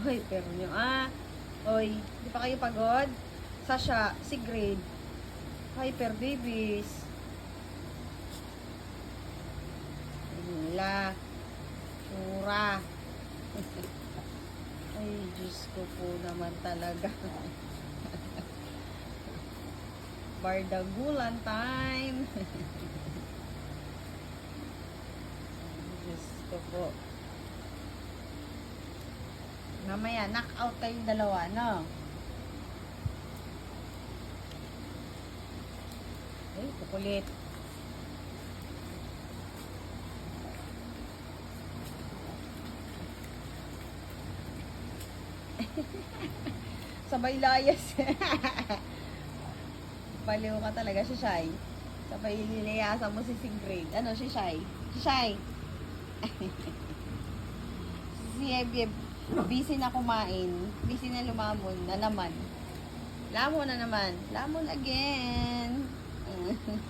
Hoy, pero nyo, ah. Hoy, di pa kayo pagod? Sasha, si Grade. Hyper babies. Nila. Tsura. Ay, Diyos ko po naman talaga. Bardagulan time. Diyos ko po. Mamaya, knock out kayong dalawa, no? Ay, kukulit. Sabay layas. Baliw ka talaga si Shai. Sabay liliyasan mo si Sigrid. Ano, si Shai? Si Shai. si Ebyeb, busy na kumain. Busy na lumamon na naman. Lamon na naman. Lamon again.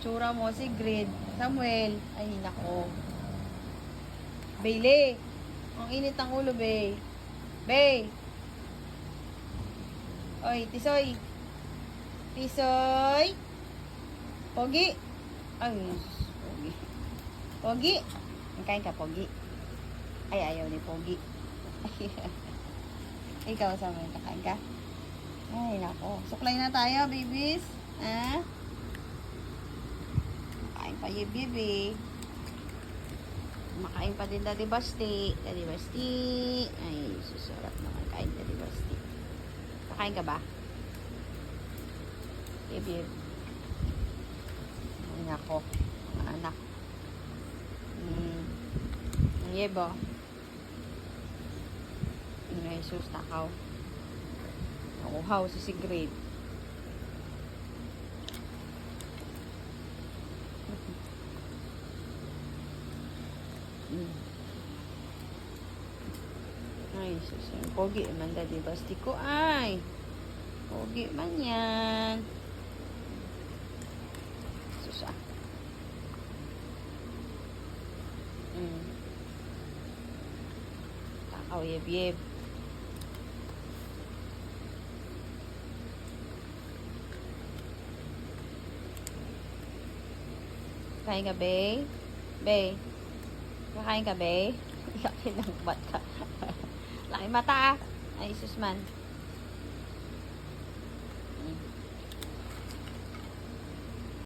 Tsura mo si Grid. Samuel. Ay, nako. Bailey. Ang init ng ulo, Bay. Bay. Oy, Tisoy. Tisoy. Pogi. Ay, Pogi. Pogi. Kain ka, Pogi. Ay, ayaw ni Pogi. Ikaw, Samuel, kakain ka? Ay, nako. Suklay na tayo, babies. Ha? Kain pa yung baby. Makain pa din Daddy Basti. Daddy Basti. Ay, susarap naman kain Daddy Basti. Kakain ka ba? Baby. Ay, nako. Mga anak. Ang yebo. Ay, sus, takaw. Nakuhaw si Sigrid. Mm. Ay, sus, yung pogi man dadi basti ko ay. Pogi man yan. Sus ah. Mm. Takaw yeb yeb. Kain ka, Bay? Bay? Kakain ka, Bay? Laki ng mata. Laki mata, ah. Ay, sus man.